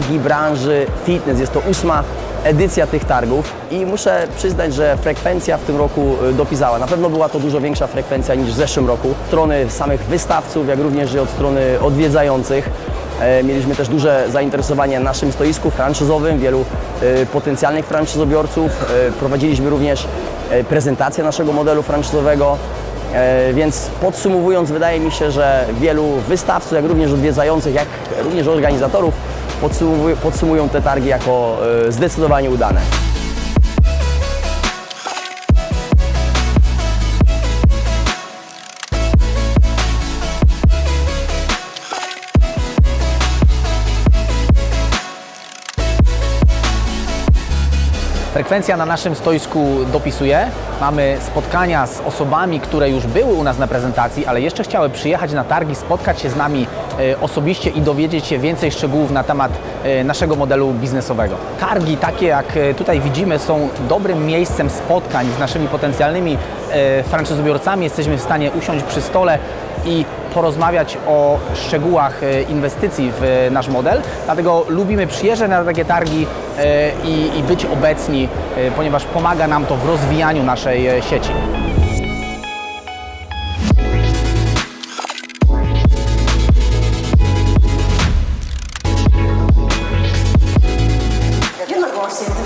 branży fitness. Jest to ósma edycja tych targów i muszę przyznać, że frekwencja w tym roku y, dopisała. Na pewno była to dużo większa frekwencja niż w zeszłym roku. Od strony samych wystawców, jak również i od strony odwiedzających. E, Mieliśmy też duże zainteresowanie naszym stoisku franczyzowym, wielu e, potencjalnych franczyzobiorców. E, Prowadziliśmy również e, prezentację naszego modelu franczyzowego. Więc podsumowując, wydaje mi się, że wielu wystawców, jak również odwiedzających, jak również organizatorów podsumują te targi jako e, zdecydowanie udane. Frekwencja na naszym stoisku dopisuje. Mamy spotkania z osobami, które już były u nas na prezentacji, ale jeszcze chciały przyjechać na targi, spotkać się z nami e, osobiście i dowiedzieć się więcej szczegółów na temat e, naszego modelu biznesowego. Targi, takie jak e, tutaj widzimy, są dobrym miejscem spotkań z naszymi potencjalnymi franczyzobiorcami. Jesteśmy w stanie usiąść przy stole i porozmawiać o szczegółach e, inwestycji w e, nasz model. Dlatego lubimy przyjeżdżać na takie targi e, i, być obecni, ponieważ pomaga nam to w rozwijaniu naszej sieci.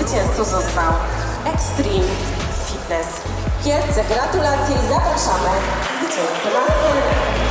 zwycięzcą został Extreme Fitness. Wielce gratulacje i zapraszamy Sebastian.